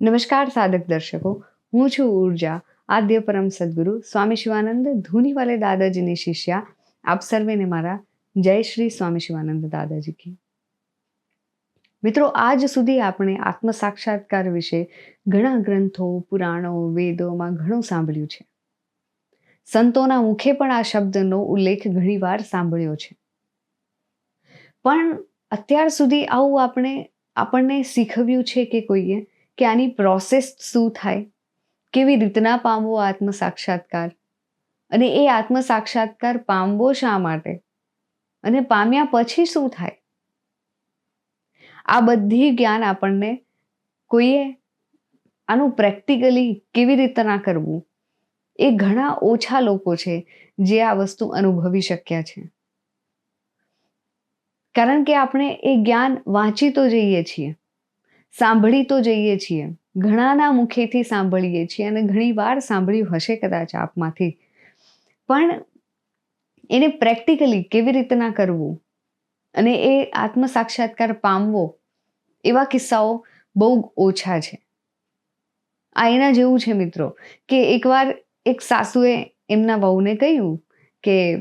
નમસ્કાર સાધક દર્શકો, હું છું ઊર્જા, આદ્ય પરમ સદગુરુ સ્વામી શિવાનંદ ધૂનીવાલે દાદાજીની શિષ્યા. આપ સર્વેને મારા જય શ્રી સ્વામી શિવાનંદ દાદાજી કી મિત્રો, આજ સુધી આપણે આત્મ સાક્ષાત્કાર વિશે ઘણા ગ્રંથો, પુરાણો, વેદોમાં ઘણું સાંભળ્યું છે. સંતોના મુખે પણ આ શબ્દનો ઉલ્લેખ ઘણીવાર સાંભળ્યો છે. પણ અત્યાર સુધી આવું આપણે, આપણને શીખવ્યું છે કે કોઈએ? કે આની પ્રોસેસ શું થાય? કેવી રીતના પામવો આત્મ સાક્ષાત્કાર અને એ આત્મ સાક્ષાત્કાર પામવો શા માટે? અને પામ્યા પછી શું થાય? આ બધી જ્ઞાન આપણને કોઈએ આનું પ્રેક્ટિકલી કેવી રીતના કરવું? એ ઘણા ઓછા લોકો છે જે આ વસ્તુ અનુભવી શક્યા છે. કારણ કે આપણે એ જ્ઞાન વાંચી તો જઈએ છીએ. સાંભળી તો જઈએ છીએ. ઘણાના મુખેથી સાંભળીએ છીએ અને ઘણી વાર સાંભળ્યું હશે કદાચ આપમાંથી. પણ એને પ્રેક્ટિકલી કેવી રીતના કરવું? અને એ આત્મ સાક્ષાત્કાર પામવો, એવા કિસ્સાઓ બહુ ઓછા છે. આ એના જેવું છે મિત્રો, કે એકવાર એક સાસુએ એમના વહુને કહ્યું કે,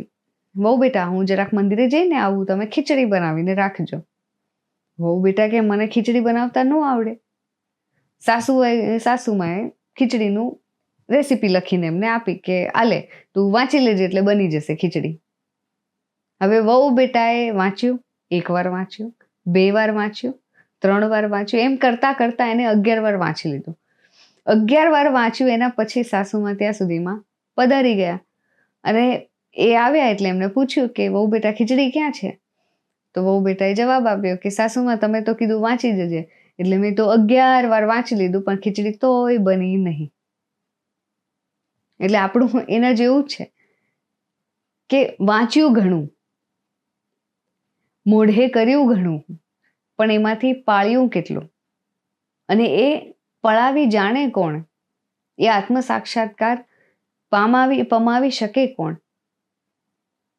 વહુ બેટા, હું જરાક મંદિરે જઈને આવું, તમે ખીચડી બનાવીને રાખજો. વહુ બેટા કે મને ખીચડી બનાવતા ન આવડે. સાસુ સાસુમાએ ખીચડીનું રેસીપી લખીને એમને આપી કે, આલે, તું વાંચી લેજે એટલે બની જશે ખીચડી. હવે વહુ બેટાએ વાંચ્યું એક વાર વાંચ્યું, બે વાર વાંચ્યું, ત્રણ વાર વાંચ્યું, એમ કરતા કરતા એને અગિયાર વાર વાંચી લીધું. અગિયાર વાર વાંચ્યું, એના પછી સાસુમાં ત્યાં સુધીમાં પધારી ગયા. અને એ આવ્યા એટલે એમને પૂછ્યું કે, વહુ બેટા, ખીચડી ક્યાં છે? તો વહુ બેટાએ જવાબ આપ્યો કે, સાસુમાં તમે તો કીધું વાંચી જજે, એટલે મેં તો અગિયાર વાર વાંચી લીધું, પણ ખીચડી તોય બની નહીં. એટલે આપણું એના જેવું છે કે વાંચ્યું ઘણું, મોઢે કર્યું ઘણું, પણ એમાંથી પાળ્યું કેટલું? અને એ પળાવી જાણે કોણ? એ આત્મ સાક્ષાત્કાર પામાવી, પમાવી શકે કોણ?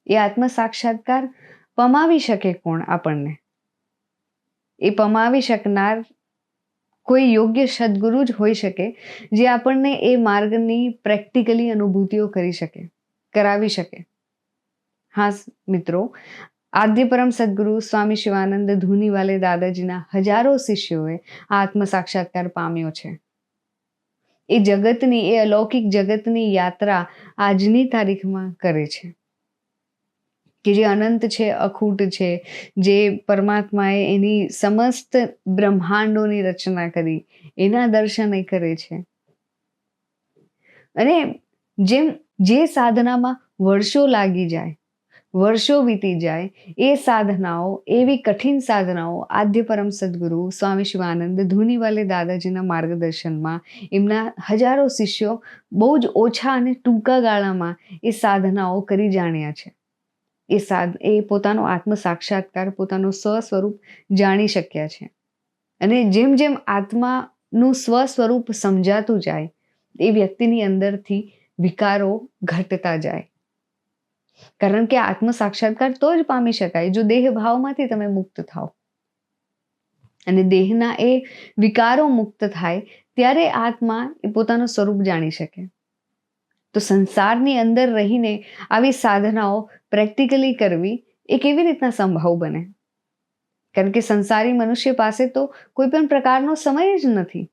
એ આત્મ સાક્ષાત્કાર પમાવી શકે કોણ આપણને? એ પમાવી શકનાર કોઈ યોગ્ય સદગુરુ જ હોઈ શકે, જે આપણને એ માર્ગની પ્રેક્ટિકલી અનુભૂતિઓ કરી શકે, કરાવી શકે. હા મિત્રો, આદ્ય પરમ સદગુરુ સ્વામી શિવાનંદ ધૂનીવાલે દાદાજીના હજારો શિષ્યોએ આત્મ સાક્ષાત્કાર પામ્યો છે. એ જગતની, એ અલૌકિક જગતની યાત્રા આજની તારીખમાં કરે છે. કે જે અનંત છે, અખૂટ છે, જે પરમાત્માએ એની સમસ્ત બ્રહ્માંડોની રચના કરી, એના દર્શન એ કરે છે. અને જેમ જે સાધનામાં વર્ષો લાગી જાય, વર્ષો વીતી જાય, એ સાધનાઓ, એવી કઠિન સાધનાઓ આદ્ય પરમ સદગુરુ સ્વામી શિવાનંદ ધૂનીવાલે દાદાજીના માર્ગદર્શનમાં એમના હજારો શિષ્યો બહુ જ ઓછા અને ટૂંકા ગાળામાં એ સાધનાઓ કરી જાણ્યા છે. એ સાધ એ પોતાનો આત્મ સાક્ષાત્કાર પોતાનું સ્વ સ્વરૂપ જાણી શક્યા છે. અને જેમ જેમ આત્માનું સ્વ સ્વરૂપ સમજાતું જાય, એ વ્યક્તિની અંદરથી વિકારો ઘટતા જાય. કારણ કે આત્મ સાક્ષાત્કાર તો જ પામી શકાય, જો દેહ ભાવમાંથી તમે મુક્ત થાઓ. અને દેહના એ વિકારો મુક્ત થાય, ત્યારે આત્મા એ પોતાનું સ્વરૂપ જાણી શકે. તો સંસારની અંદર રહીને આવી સાધનાઓ પ્રેક્ટિકલી કરવી એ કેવી રીતના સંભવ બને? કારણ કે સંસારી મનુષ્ય પાસે તો કોઈ પણ પ્રકારનો સમય જ નથી.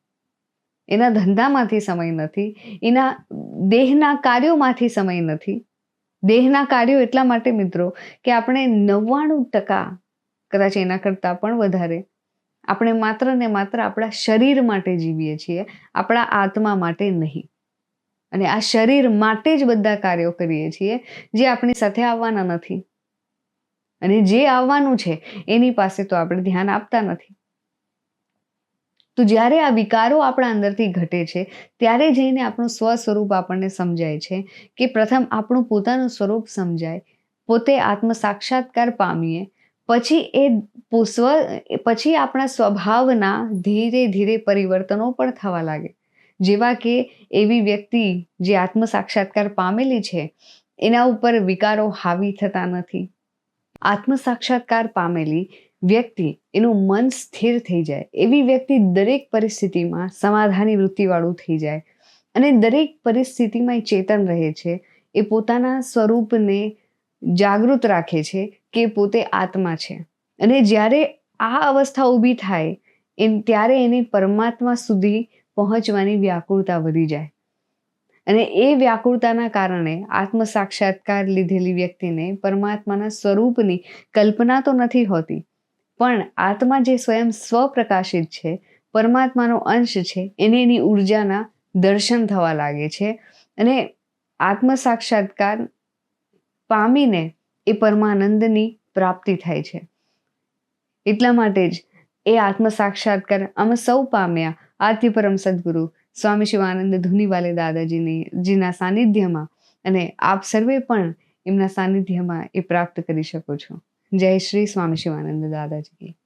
એના ધંધામાંથી સમય નથી. એના દેહના કાર્યોમાંથી સમય નથી. દેહના કાર્યો એટલા માટે મિત્રો કે આપણે નવ્વાણું ટકા કદાચ એના કરતાં પણ વધારે આપણે માત્ર ને માત્ર આપણા શરીર માટે જીવીએ છીએ, આપણા આત્મા માટે નહીં. અને આ શરીર માટે જ બધા કાર્યો કરીએ છીએ જે આપણી સાથે આવવાના નથી. અને જે આવવાનું છે, એની પાસે તો આપણે ધ્યાન આપતા નથી. તો જ્યારે આ વિકારો આપણા અંદરથી ઘટે છે, ત્યારે જઈને આપણું સ્વ સ્વરૂપ આપણને સમજાય છે કે પ્રથમ આપણું પોતાનું સ્વરૂપ સમજાય. પોતે આત્મ સાક્ષાત્કાર પામીએ. પછી એ સ્વ, પછી આપણા સ્વભાવના ધીરે ધીરે પરિવર્તનો પણ થવા લાગે. જેવા કે એવી વ્યક્તિ જે આત્મ સાક્ષાત્કાર પામેલી છે, એના ઉપર વિકારો હાવી થતા નથી. આત્મ સાક્ષાત્કાર પામેલી વ્યક્તિ એનું મન સ્થિર થઈ જાય. એવી વ્યક્તિ દરેક પરિસ્થિતિમાં સમાધાની વૃત્તિવાળું થઈ જાય અને દરેક પરિસ્થિતિમાં એ ચેતન રહે છે. એ પોતાના સ્વરૂપને જાગૃત રાખે છે કે પોતે આત્મા છે. અને જ્યારે આ અવસ્થા ઊભી થાય, એમ ત્યારે એને પરમાત્મા સુધી પહોંચવાની વ્યાકુળતા વધી જાય. અને એ વ્યાકુળતાના કારણે આત્મ સાક્ષાત્કાર લીધેલી વ્યક્તિને પરમાત્માના સ્વરૂપની કલ્પના તો નથી હોતી, પણ આત્મા જે સ્વયં સ્વપ્રકાશિત છે, પરમાત્માનો અંશ છે, એને એની ઉર્જાના દર્શન થવા લાગે છે અને આત્મ સાક્ષાત્કાર પામીને એ પરમાનંદની પ્રાપ્તિ થાય છે. એટલા માટે જ એ આત્મ સાક્ષાત્કાર અમે સૌ પામ્યા આદ્ય પરમ સદગુરુ સ્વામી શિવાનંદ ધુનીવાલે દાદાજીની જીના સાનિધ્યમાં અને આપ સર્વે પણ એમના સાનિધ્યમાં એ પ્રાપ્ત કરી શકો છો. જય શ્રી સ્વામી શિવાનંદ દાદાજી.